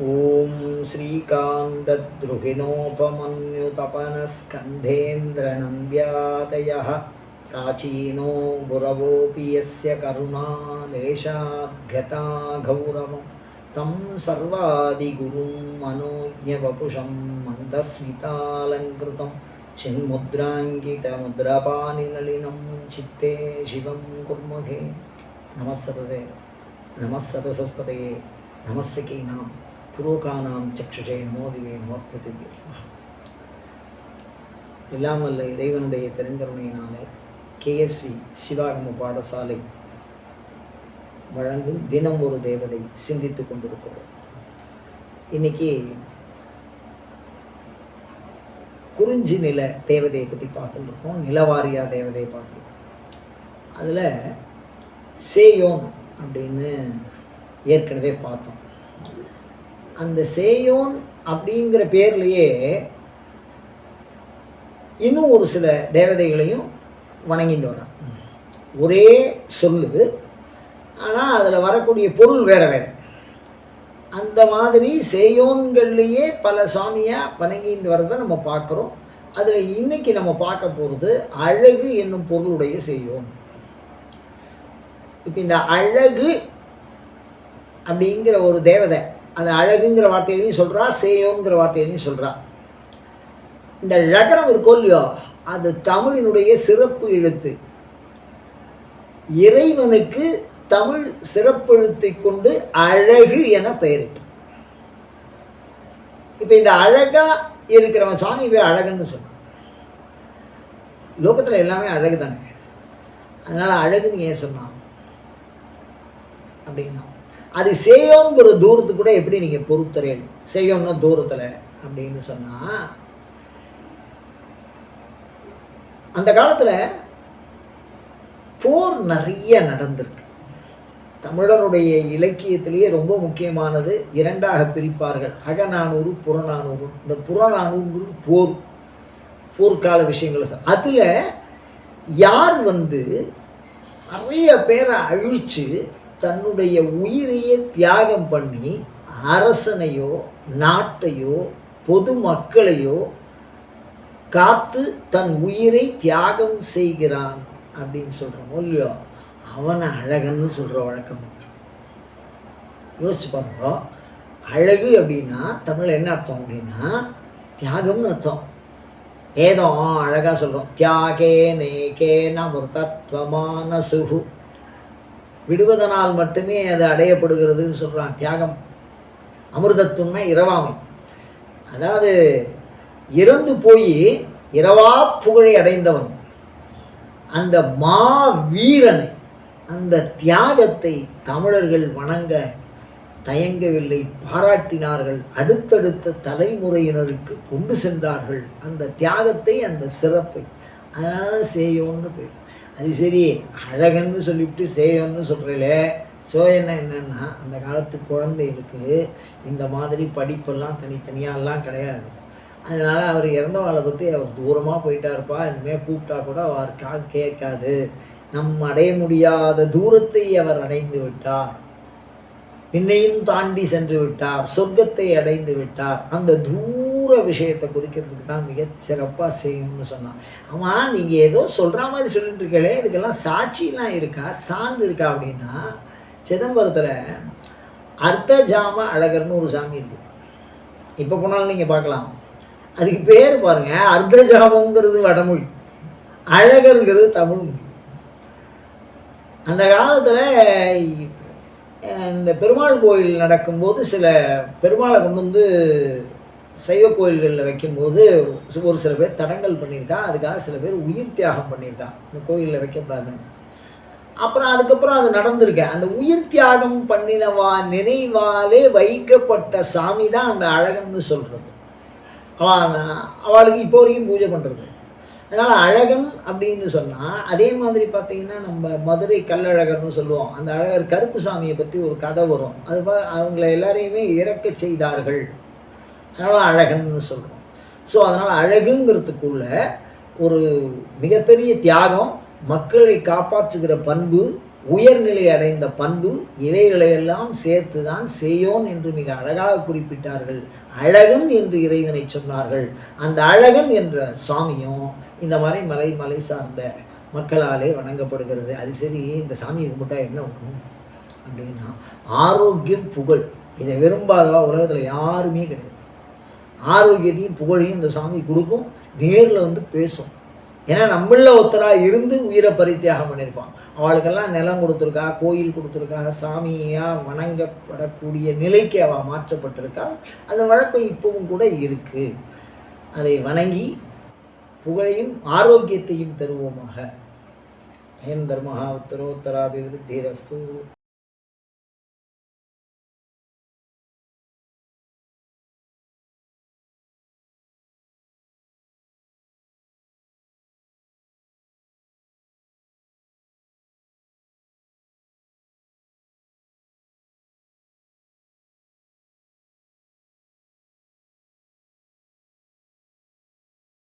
ॐ श्रीकान्तद्रुहिणोपमन्युतपनस्कन्धेन्द्रनन्द्यातयः प्राचीनो गुरवोऽपि यस्य करुणालेशाद्यता गौरवं तं सर्वादिगुरुं मनोज्ञवपुषं मन्दस्मितालङ्कृतं चिन्मुद्राङ्कितमुद्रपानिनलिनं चित्ते शिवं कुर्महे नमः सतसे नमः सतसत्पतये नमस्सखीनां புரோகானாம் சக்ஷுஷே நமோதிவே நம பிரதிவே எல்லாம் வல்ல இறைவனுடைய பெருங்கருணையினாலே கேஎஸ்வி சிவாகம பாடசாலை வழங்கும் தினம் ஒரு தேவதை சிந்தித்து கொண்டிருக்கிறோம். இன்னைக்கு குறிஞ்சி நில தேவதையை பற்றி பார்த்துட்டுருக்கோம் நிலவாரியா தேவதையை பார்த்துருக்கோம். அதில் சேயோன் அப்படின்னு ஏற்கனவே பார்த்தோம். அந்த சேயோன் அப்படிங்கிற பேர்லேயே இன்னும் ஒரு சில தேவதைகளையும் வணங்கிட்டு வரான். ஒரே சொல்லு ஆனால் அதில் வரக்கூடிய பொருள் வேற வேறு. அந்த மாதிரி சேயோன்கள்லேயே பல சாமியாக வணங்கிட்டு வரதை நம்ம பார்க்குறோம். அதில் இன்னைக்கு நம்ம பார்க்க போகிறது அழகு என்னும் பொருளுடைய செய்யோன் இப்போ இந்த அழகு அப்படிங்கிற ஒரு தேவதை அந்த அழகுங்கிற வார்த்தையிலையும் சொல்கிறா சேயோங்கிற வார்த்தையிலையும் சொல்கிறா இந்த ழகரம் இருக்கோ இல்லையோ அது தமிழினுடைய சிறப்பு எழுத்து. இறைவனுக்கு தமிழ் சிறப்பெழுத்தை கொண்டு அழகு என பெயரிட்டு இப்போ இந்த அழகாக இருக்கிறவன் சாமி போய் அழகுன்னு சொன்னான். லோகத்தில் எல்லாமே அழகு தானே அதனால் அழகுன்னு ஏன் சொன்னான்? அப்படின்னா அது சேயோங்கிற தூரத்து கூட எப்படி நீங்கள் பொறுத்துறேன் சேயோம்னா தூரத்தில் அப்படின்னு சொன்னால் அந்த காலத்தில் போர் நிறைய நடந்திருக்கு. தமிழருடைய இலக்கியத்திலேயே ரொம்ப முக்கியமானது இரண்டாக பிரிப்பார்கள். அகநானூறு புறநானூறு. இந்த புறநானூறு போர் போர்க்கால விஷயங்கள் அதில் யார் வந்து நிறைய பேரை அழித்து தன்னுடைய உயிரையே தியாகம் பண்ணி அரசனையோ நாட்டையோ பொது மக்களையோ காத்து தன் உயிரை தியாகம் செய்கிறான் அப்படின்னு சொல்கிறோம் இல்லையோ அவனை அழகன்னு சொல்கிற வழக்கம் யோசிச்சு பாருங்க அழகு அப்படின்னா தமிழ் என்ன அர்த்தம் அப்படின்னா தியாகம்னு அர்த்தம். ஏதோ அழகாக சொல்கிறோம் தியாகே நேகே நமர்தத்வமான சுகு விடுவதனால் மட்டுமே அது அடையப்படுகிறதுன்னு சொல்கிறான் தியாகம். அமிர்தத்துவம்னா இரவாமை. அதாவது இறந்து போய் இரவா புகழை அடைந்தவன். அந்த மா வீரனை அந்த தியாகத்தை தமிழர்கள் வணங்க தயங்கவில்லை. பாராட்டினார்கள். அடுத்தடுத்த தலைமுறையினருக்கு கொண்டு சென்றார்கள். அந்த தியாகத்தை அந்த சிறப்பை. அதனால் செய்யோன்னு பேர் அது சரி அழகன்னு சொல்லிவிட்டு சேயோன்னு சொல்கிறீங்களே என்ன என்னென்னா அந்த காலத்து குழந்தைகளுக்கு இந்த மாதிரி படிப்பெல்லாம் தனித்தனியாலாம் கிடையாது. அதனால் அவர் இறந்தவாளை பற்றி அவர் தூரமாக போயிட்டாருப்பா இனிமேல் கூப்பிட்டா கூட அவர் கேட்காது. நம் அடைய முடியாத தூரத்தை அவர் அடைந்து விட்டார். பின்னையும் தாண்டி சென்று விட்டார். சொர்க்கத்தை அடைந்து விட்டார். அந்த தூர விஷயத்தை குறிக்கிறதுக்கு தான் மிக சிறப்பாக செய்யும்னு சொன்னான். ஆமாம் நீங்கள் ஏதோ சொல்கிற மாதிரி சொல்லிட்டு இருக்கலே இதுக்கெல்லாம் சாட்சிலாம் இருக்கா? சான்று இருக்கா அப்படின்னா சிதம்பரத்தில் அர்த்த ஜாம அழகர்னு ஒரு சாமி இருக்குது இப்போ போனாலும் நீங்கள் பார்க்கலாம். அதுக்கு பேர் பாருங்கள் அர்த்த ஜாமங்கிறது வடமொழி அழகருங்கிறது தமிழ் மொழி. அந்த காலத்தில் இந்த பெருமாள் கோயில் நடக்கும்போது சில பெருமாளை கொண்டு வந்து சைவ கோயில்களில் வைக்கும்போது ஒரு சில பேர் தடங்கல் பண்ணியிருக்கான் அதுக்காக சில பேர் உயிர் தியாகம் பண்ணியிருக்கான். இந்த கோயிலில் வைக்கக்கூடாதுன்னு அப்புறம் அதுக்கப்புறம் அது நடந்திருக்கேன் அந்த உயிர் தியாகம் பண்ணினவா நினைவாலே வைக்கப்பட்ட சாமி தான் அந்த அழகன்னு சொல்கிறது அவன் அவளுக்கு இப்போ வரைக்கும் பூஜை பண்ணுறது அதனால் அழகன் அப்படின்னு சொன்னால் அதே மாதிரி பார்த்தீங்கன்னா நம்ம மதுரை கல்லழகர்னு சொல்லுவோம். அந்த அழகர் கருப்பு சாமியை பற்றி ஒரு கதை வரும். அது அவங்கள எல்லாரையுமே இறக்க செய்தார்கள். அதனால் அழகன்னு சொல்கிறோம் ஸோ அதனால் அழகுங்கிறதுக்குள்ள ஒரு மிகப்பெரிய தியாகம் மக்களை காப்பாற்றுகிற பண்பு உயர்நிலை அடைந்த பண்பு இவைகளையெல்லாம் சேர்த்து தான் செய்யோன் என்று மிக அழகாக குறிப்பிட்டார்கள். அழகன் என்று இறைவனை சொன்னார்கள். அந்த அழகன் என்ற சாமியும் இந்த மாதிரி மலை மலை சார்ந்த மக்களாலே வணங்கப்படுகிறது. அது சரி இந்த சாமியை கும்பிட்டா என்ன வரும்? அப்படின்னா ஆரோக்கியம் புகழ். இதை விரும்பாதவா உலகத்தில் யாருமே கிடையாது. ஆரோக்கியத்தையும் புகழையும் இந்த சாமி கொடுக்கும். நேரில் வந்து பேசும். ஏன்னா நம்மள ஒருத்தராக இருந்து உயிரை பரித்தியாகம் பண்ணியிருப்பான். அவளுக்கெல்லாம் நிலம் கொடுத்துருக்கா கோயில் கொடுத்துருக்கா சாமியாக வணங்கப்படக்கூடிய நிலைக்கு அவள் மாற்றப்பட்டிருக்கா. அந்த வழக்கம் இப்பவும் கூட இருக்குது அதை வணங்கி புகழையும் ஆரோக்கியத்தையும் தருவோமாக. அயம் தர்மஹா உத்தரோத்தராபிவிருத்திரஸ்து.